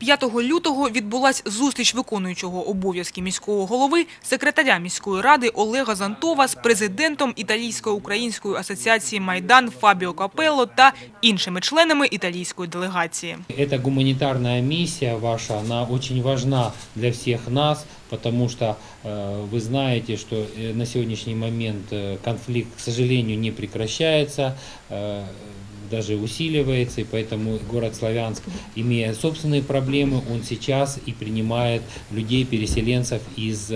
5 лютого відбулась зустріч виконуючого обов'язки міського голови, секретаря міської ради Олега Зантова з президентом Італійсько-української асоціації «Майдан» Фабіо Капелло та іншими членами італійської делегації. Эта гуманитарная миссия ваша, она очень важна для всех нас, потому что э, вы знаете, что э, на сегодняшний момент э, конфликт, к сожалению, не прекращается, э, даже усиливается, и поэтому город Славянск, имея собственные проблемы, он сейчас и принимает людей, переселенцев из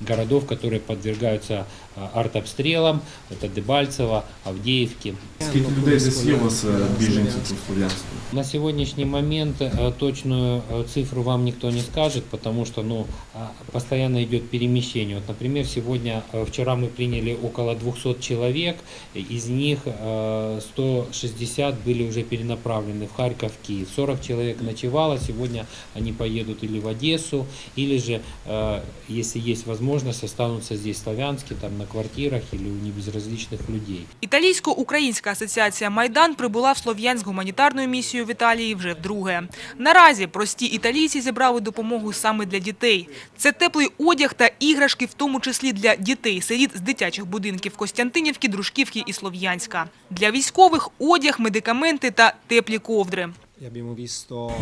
городов, которые подвергаются э, артобстрелам, это Дебальцево, Авдеевки. Скільки людей десь є у вас е, біженців тут в Слов'янську? На сегодняшний момент э, точную э, цифру вам никто не скажет, потому что ну, а, постоянно идет перемещение. Вот, например, сегодня, э, вчера мы приняли около 200 человек, из них э, 160 были уже перенаправлены в Харьков, Киев. 40 человек ночевало, сегодня они поедут или в Одессу, или же, э, если есть возможность, останутся здесь в Славянске, там на квартирах или у небезразличных людей. Італійсько-українська асоціація «Майдан» прибула в Слов'янськ гуманітарною місією в Італії вже вдруге. Наразі прості італійці зібрали допомогу саме для дітей. Це теплий одяг та іграшки, в тому числі для дітей-сиріт з дитячих будинків Костянтинівки, Дружківки і Слов'янська. Для військових – одяг, медикаменти та теплі ковдри.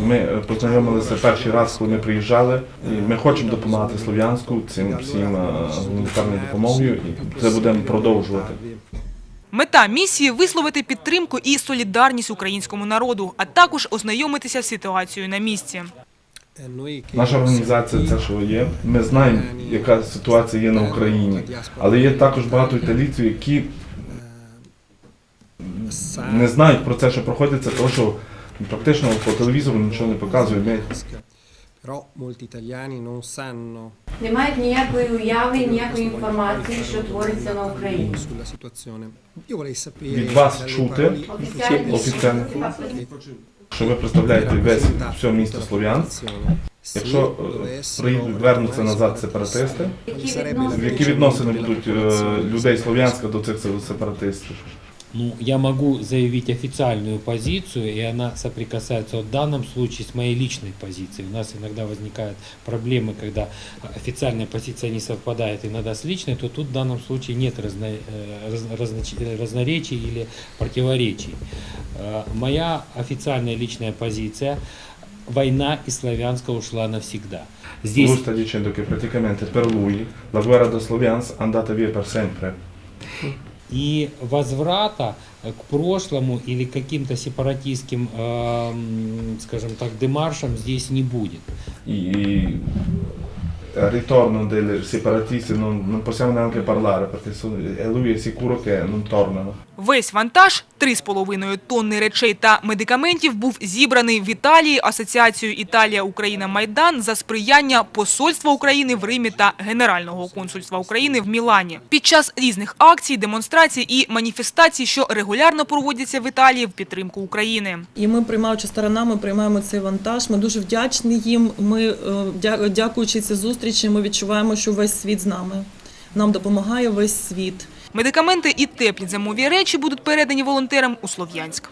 Ми е, познайомилися перший раз, коли ми приїжджали. І ми хочемо допомагати Слов'янську цим всім е, гуманітарною допомогою, і це будемо продовжувати. Мета місії – висловити підтримку і солідарність українському народу, а також ознайомитися з ситуацією на місці. noi Наша організація, це що є. Ми знаємо, яка ситуація є на Україні, але є також багато італійців, які не знають про це, що проходиться, тому що практично по телевізору нічого не показують. Però molti italiani non sanno Не мають ніякої уяви, ніякої інформації, що твориться на Україні. sulla situazione. Io vorrei sapere Від вас чути офіціально. що ви представляєте весь все місто Слов'янськ. Якщо е, приїдуть, вернуться назад сепаратисти, Які які відносини відносини будуть е, людей Слов'янська до цих сепаратистів? Ну, я могу заявить официальную позицию, и она соприкасается в данном случае с моей личной позицией. У нас иногда возникают проблемы, когда официальная позиция не совпадает иногда с личной, то тут в данном случае нет разно, э, раз- разноч- э, разноречий или противоречий. Э, Моя официальная личная позиция – война из Славянска ушла навсегда. Здесь Lui sta dicendo che praticamente per lui la guerra da Sloviansk andata via per sempre. И возврата к прошлому или каким-то сепаратистским, э, скажем так, демаршам здесь не будет. I, il ritorno dei separatisti non, non possiamo neanche parlare perché so- e lui è sicuro che non tornano. Весь вантаж – 3,5 тонни речей та медикаментів був зібраний в Італії Асоціацією Італія-Україна-Майдан за сприяння Посольства України в Римі та Генерального консульства України в Мілані. Під час різних акцій, демонстрацій і маніфестацій, що регулярно проводяться в Італії в підтримку України. І ми, приймаючи сторона, ми приймаємо цей вантаж. Ми дуже вдячні їм. Ми, е, дя- дякуючи цій зустрічі, ми відчуваємо, що весь світ з нами. Нам допомагає весь світ. Медикаменти і теплі зимові речі будуть передані волонтерам у Слов'янськ.